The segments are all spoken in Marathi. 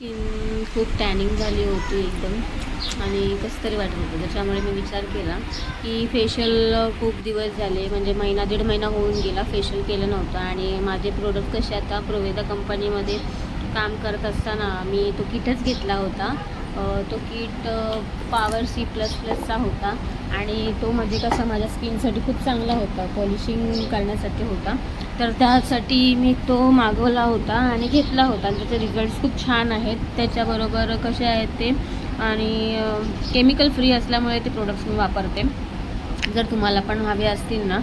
स्किन खूप टॅनिंग झाली होती एकदम आणि कसं तरी वाटत होतं. त्याच्यामुळे मी विचार केला की फेशियल खूप दिवस झाले म्हणजे महिना दीड महिना होऊन गेला फेशियल केलं नव्हतं आणि माझे प्रोडक्ट कसे आता प्रोवेदा कंपनीमध्ये काम करत असताना मी तो किटच घेतला होता. तो किट पॉवर सी प्लस प्लसचा होता. आणि तो म्हणजे कसा माझ्या स्किनसाठी खूप चांगला होता पॉलिशिंग करण्यासाठी होता. तर त्यासाठी मी तो मागवला होता आणि घेतला होता. आणि त्याचे रिझल्ट्स खूप छान आहेत. त्याच्याबरोबर कसे आहेत ते आणि केमिकल फ्री असल्यामुळे ते प्रोडक्ट्स मी वापरते. जर तुम्हाला पण हवे असतील ना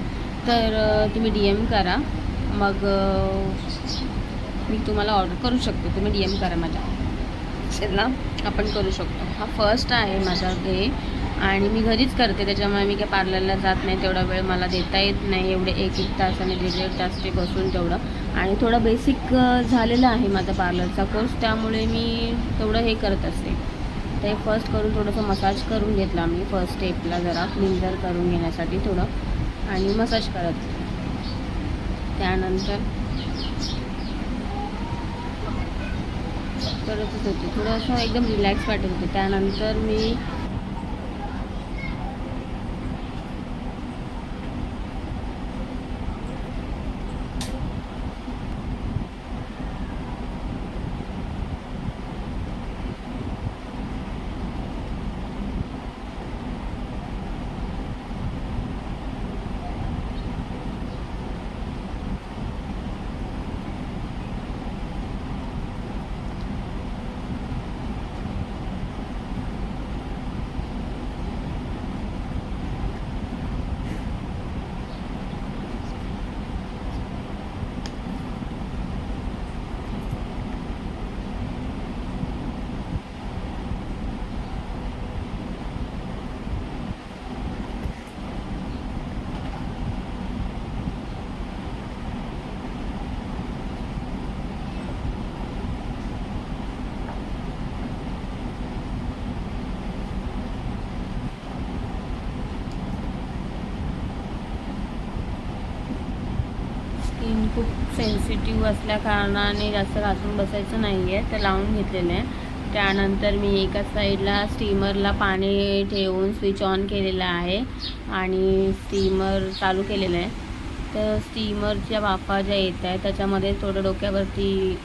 तर तुम्ही डी एम करा. मग मी तुम्हाला ऑर्डर करू शकते. तुम्ही डी एम करा माझ्या ना? आपण करू शकतो. हा फर्स्ट आहे माझा हे आणि मी घरीच करते त्याच्यामुळे मी काय पार्लरला जात नाही तेवढा वेळ मला देता येत नाही. एवढे एक एक तास आणि दीड दीड तास ते बसून तेवढं. आणि थोडं बेसिक झालेलं आहे माझा पार्लरचा कोर्स त्यामुळे मी तेवढं हे करत असते. ते फर्स्ट करून थोडंसं मसाज करून घेतला मी फर्स्ट स्टेपला जरा क्लिन्झर करून घेण्यासाठी थोडं. आणि मसाज करत. त्यानंतर करतच होते. थोडंसं एकदम रिलॅक्स वाटत होते. त्यानंतर मी स्किन खूप सेन्सिटिव्ह असल्या कारणाने जास्त घासून बसायचं नाही आहे ते लावून घेतलेलं आहे. त्यानंतर मी एका साईडला स्टीमरला पाणी ठेवून स्विच ऑन केलेलं आहे आणि स्टीमर चालू केलेलं आहे. तर स्टीमरच्या वाफा ज्या येत आहे त्याच्यामध्ये थोडं डोक्यावरती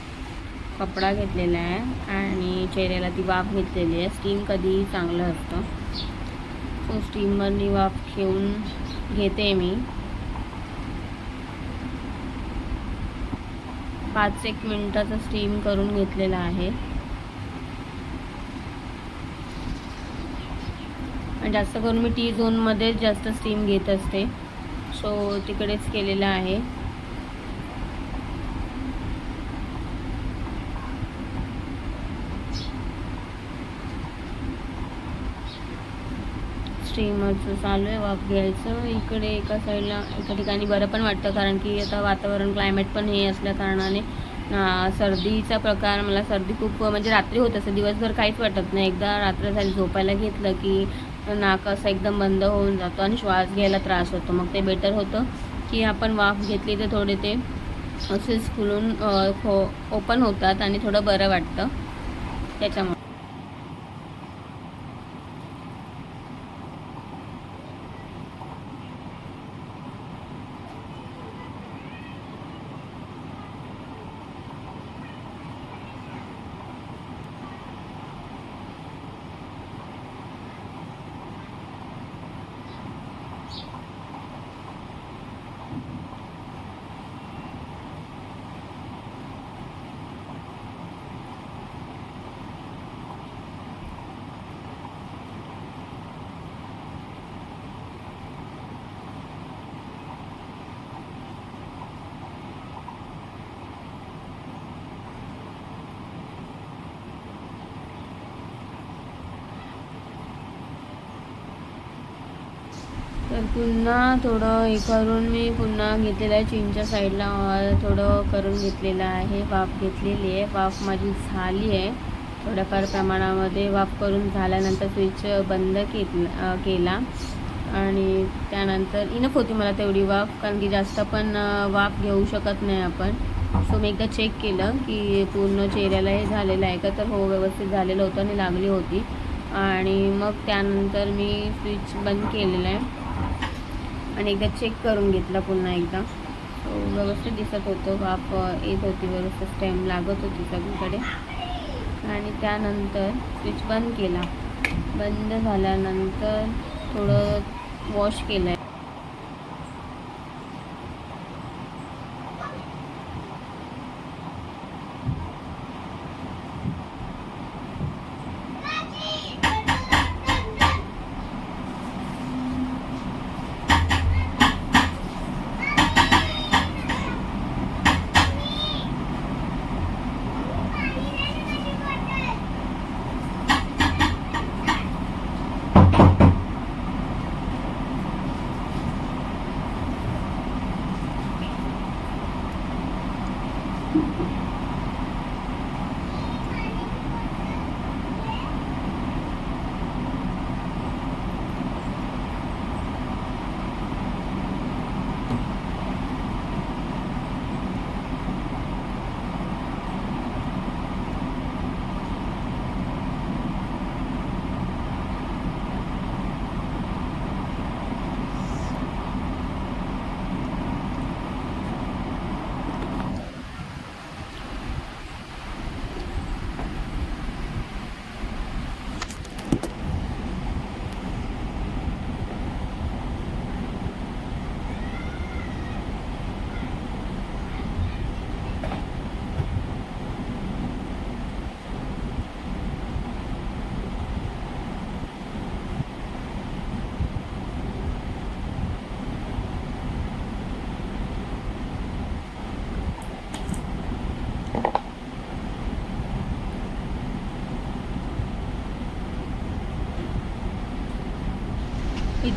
कपडा घेतलेला आहे आणि चेहऱ्याला ती वाफ घेतलेली आहे. स्टीम कधीही चांगलं असतं. सो स्टीमरनी वाफ घेऊन घेते मी. पाच एक मिनटाचा स्टीम करून घेतलेला आहे. आणि जास्त करून मी टी झोनमध्येच जास्त स्टीम घेत असते. सो तिकडेच केलेलं आहे. स्ट्रीमरचं चालू आहे वाफ घ्यायचं. इकडे एका साईडला एका ठिकाणी बरं पण वाटतं कारण की आता वातावरण क्लायमेट पण हे असल्या कारणाने सर्दीचा प्रकार मला सर्दी खूप म्हणजे रात्री होत असं दिवसभर काहीच वाटत नाही. एकदा रात्र झाली झोपायला घेतलं की नाक असं एकदम बंद होऊन जातो आणि श्वास घ्यायला त्रास होतो. मग ते बेटर होतं की आपण वाफ घेतली तर थोडे ते असेच फुलून खो ओपन होतात आणि थोडं बरं वाटतं. त्याच्यामुळे. तर पुन्हा थोडं हे करून मी पुन्हा घेतलेलं आहे. चीनच्या साईडला थोडं करून घेतलेलं आहे. वाफ घेतलेली आहे. वाफ माझी झाली आहे. थोड्याफार प्रमाणामध्ये वाफ करून झाल्यानंतर स्विच बंद के केला. आणि त्यानंतर इनफ होती मला तेवढी वाफ कारण की जास्त पण वाफ घेऊ शकत नाही आपण. सो मी एकदा चेक केलं की पूर्ण चेहऱ्याला हे झालेलं आहे का? तर हो व्यवस्थित झालेलं होतं आणि लागली होती. आणि मग त्यानंतर मी स्विच बंद केलेलं आहे. आणि एकदा चेक करून घेतला पुन्हा एकदा. सो व्यवस्थित दिसत होतं. वाफ येत होती व्यवस्थित. स्टेम लागत होती सगळीकडे. आणि त्यानंतर स्विच बंद केला. बंद झाल्यानंतर थोडं वॉश केलं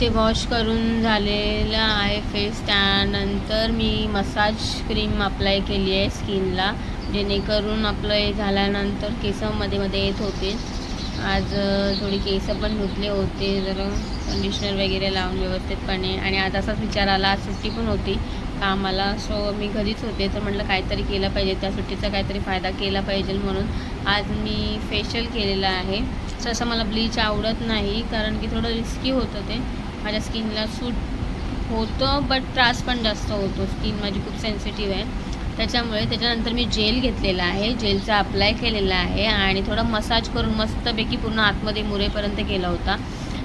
ते वॉश करून झालेलं आहे फेस त्यानंतर मी मसाज क्रीम अप्लाय केली आहे स्किनला जेणेकरून आपलं हे झाल्यानंतर केस मध्ये मध्ये येत होते. आज थोडी केस पण धुतले होते जरा कंडिशनर वगैरे लावून व्यवस्थितपणे. आणि आज असाच विचार आला आज सुट्टी पण होती कामाला. सो मी घरीच होते तर म्हटलं काहीतरी केलं पाहिजे. त्या सुट्टीचा काहीतरी फायदा केला पाहिजे म्हणून आज मी फेशियल केलेलं आहे. तसं मला ब्लीच आवडत नाही कारण की थोडं रिस्की होतं ते. माझ्या स्किनला सूट होतं बट त्रास पण जास्त होतो. स्किन माझी खूप सेन्सिटिव्ह आहे. त्याच्यामुळे त्याच्यानंतर मी जेल घेतलेला आहे. जेलचा अप्लाय केलेला आहे आणि थोडा मसाज करून मस्तपैकी पूर्ण आतमध्ये मुरेपर्यंत केला होता.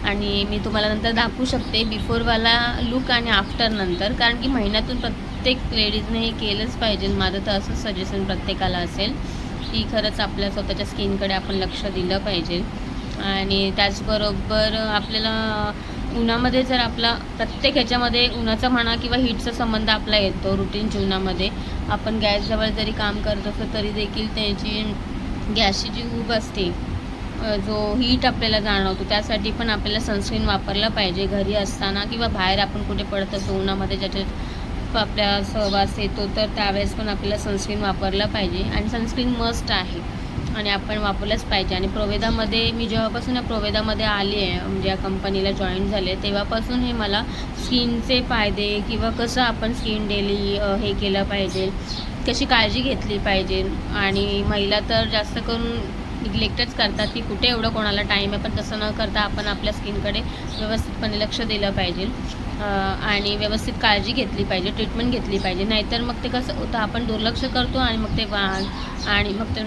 आणि मी तुम्हाला नंतर दाखवू शकते बिफोरवाला लुक आणि आफ्टर नंतर. कारण की महिन्यातून प्रत्येक लेडीजने हे केलंच पाहिजे. माझं तर असंच सजेशन प्रत्येकाला असेल की खरंच आपल्या स्वतःच्या स्किनकडे आपण लक्ष दिलं पाहिजे. आणि त्याचबरोबर आपल्याला उन्हामध्ये जर आपला प्रत्येक ह्याच्यामध्ये उन्हाचा म्हणा किंवा हीटचा संबंध आपला येतो रुटीन जीवनामध्ये. आपण गॅसजवळ जरी काम करत असलो तरी देखील त्याची गॅसची जी ऊब असते जो हीट आपल्याला जाणवतो त्यासाठी पण आपल्याला सनस्क्रीन वापरला पाहिजे. घरी असताना किंवा बाहेर आपण कुठे पडत असतो उन्हामध्ये ज्याच्यात आपल्या सहवास येतो तर त्यावेळेस पण आपल्याला सनस्क्रीन वापरलं पाहिजे. आणि सनस्क्रीन मस्ट आहे. आणि आपण वापरलंच पाहिजे. आणि प्रोवेदामध्ये मी जेव्हापासून या प्रोवेदामध्ये आली आहे म्हणजे या कंपनीला जॉईन झाले तेव्हापासून हे मला स्किनचे फायदे किंवा कसं आपण स्किन डेली हे केलं पाहिजे कशी काळजी घेतली पाहिजे. आणि महिला तर जास्त करून निग्लेक्टच करतात की कुठे एवढं कोणाला टाईम आहे पण तसं न करता आपण आपल्या स्किनकडे व्यवस्थितपणे लक्ष दिलं पाहिजे. आणि व्यवस्थित काळजी घेतली पाहिजे ट्रीटमेंट घेतली पाहिजे. नाहीतर मग ते कसं होतं आपण दुर्लक्ष करतो आणि मग ते वाहन आणि मग ते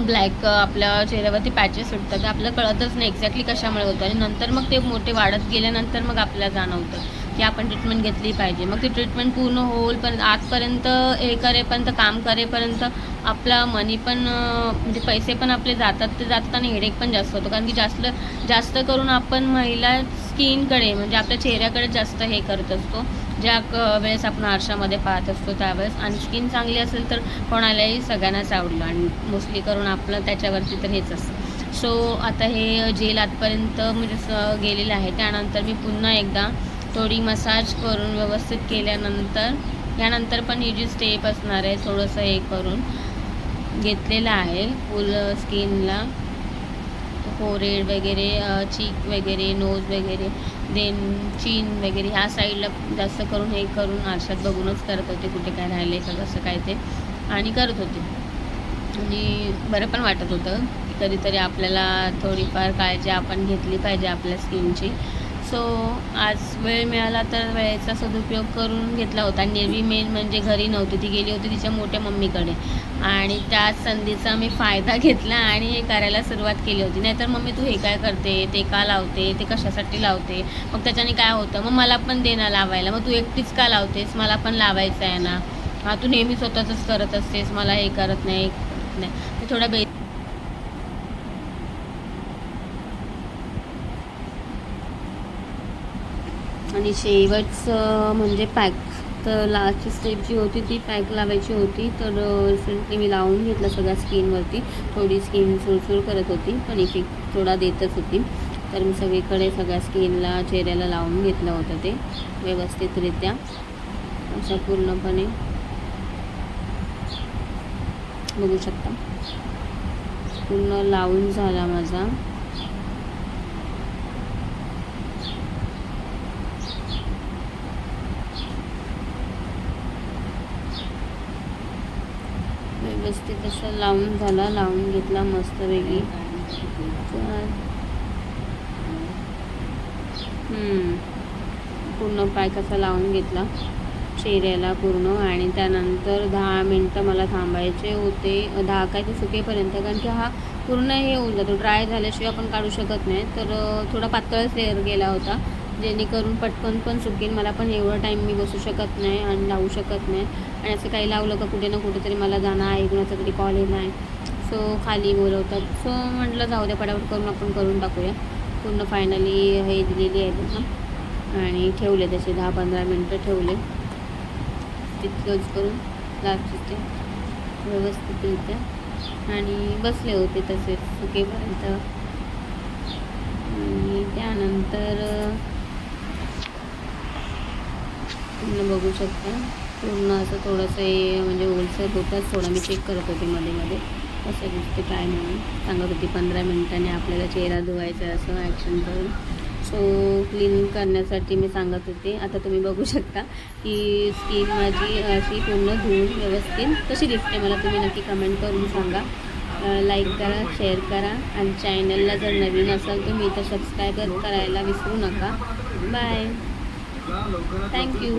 ब्लॅक आपल्या चेहऱ्यावरती पॅचेस सुटतात ते आपल्याला कळतच नाही एक्झॅक्टली कशामुळे होतं. आणि नंतर मग ते मोठे वाढत गेल्यानंतर मग आपल्याला जाणवतं की आपण ट्रीटमेंट घेतली पाहिजे. मग ती ट्रीटमेंट पूर्ण होईल पण आजपर्यंत हे करेपर्यंत काम करेपर्यंत आपला मनी पण म्हणजे पैसे पण आपले जातात. ते जातात आणि हेडेक पण जास्त होतो. कारण की जास्त जास्त करून आपण महिला स्किनकडे म्हणजे आपल्या चेहऱ्याकडे जास्त हे करत असतो. ज्या क- वेळेस आपण आरशामध्ये पाहत असतो त्यावेळेस आणि स्किन चांगली असेल तर कोणालाही सगळ्यांनाच आवडलं आणि मोस्टली करून आपलं त्याच्यावरती तर हेच असतं. सो आता हे जेल आतपर्यंत म्हणजे स गेलेलं आहे. त्यानंतर मी पुन्हा एकदा थोडी मसाज करून व्यवस्थित केल्यानंतर यानंतर पण ही जी स्टेप असणार आहे थोडंसं हे करून घेतलेलं आहे. फुल स्किनला फोरेड वगैरे चीक वगैरे नोज वगैरे. देन चीन वगैरे ह्या साईडला जास्त करून हे करून आरशात बघूनच करत होते कुठे काय राहिले का कसं काय ते. आणि करत होते. आणि बरं पण वाटत होतं. कधीतरी आपल्याला थोडीफार काळजी आपण घेतली पाहिजे आपल्या स्किनची. सो आज वेळ मिळाला तर वेळेचा सदुपयोग करून घेतला होता. आणि मेन म्हणजे घरी नव्हती. ती गेली होती तिच्या मोठ्या मम्मीकडे. आणि त्या संधीचा मी फायदा घेतला आणि हे करायला सुरुवात केली होती. नाहीतर मम्मी तू हे काय करते? ते का लावते? ते कशासाठी लावते? मग त्याच्याने काय होतं? मग मला पण दे ना लावायला. मग तू एकटीच का लावतेस? मला पण लावायचं आहे ना. हा तू नेहमी स्वतःच करत असतेस. मला हे करत नाही करत नाही. ते थोडा बे आणि शेवटचं म्हणजे पॅक तर लास्टची स्टेप जी होती ती पॅक लावायची होती. तर रिसेंटली मी लावून घेतलं सगळ्या स्किनवरती थोडी स्किन सुळसुळ करत होती पण इफेक्ट थोडा देतच होती. तर मी सगळीकडे सगळ्या स्किनला चेहऱ्याला लावून घेतलं होतं ते व्यवस्थितरित्या. अशा पूर्णपणे. बघू शकता. पूर्ण लावून झाला माझा. व्यवस्थित असं लावून झाला लावून घेतला मस्तपैकी तर पूर्ण पॅक असा लावून घेतला. चेहऱ्याला पूर्ण आणि त्यानंतर दहा मिनटं मला थांबायचे होते. दहा काय ते सुकेपर्यंत कारण की हा पूर्ण हे होऊन जातो. ड्राय झाल्याशिवाय आपण काढू शकत नाही. तर थोडा पातळच लेअर गेला होता. जेणेकरून पटकन पण सुकेल मला पण एवढा टाईम मी बसू शकत नाही आणि लावू शकत नाही. आणि असं काही लावलं का कुठे ना कुठेतरी मला जाणं आहे कुणाचा तरी कॉल येणार आहे. सो खाली बोलवतात. सो म्हटलं जाऊ द्या पटापट करून आपण करून टाकूया. पूर्ण फायनली हे दिलेली आहे त्यांना आणि ठेवले तसे दहा पंधरा मिनटं ठेवले. तितकंच करून लास्टचे व्यवस्थितरित्या. आणि बसले होते तसेच सुकेपर्यंत. आणि त्यानंतर पूर्ण बघू शकता. पूर्ण असं थोडंसं हे म्हणजे ओलसर होताच थोडं. मी चेक करत होते मध्ये मध्ये. कसं दिसते काय म्हणून. सांगत होती पंधरा मिनिटांनी आपल्याला चेहरा धुवायचा असं ॲक्शन करून. सो क्लीन करण्यासाठी मी सांगत होते. आता तुम्ही बघू शकता की स्किन माझी अशी पूर्ण धुवून व्यवस्थित कशी दिसते मला तुम्ही नक्की कमेंट करून सांगा. लाईक करा शेअर करा आणि चॅनलला जर नवीन असाल तुम्ही तर सबस्क्राईब करायला विसरू नका. Bye thank you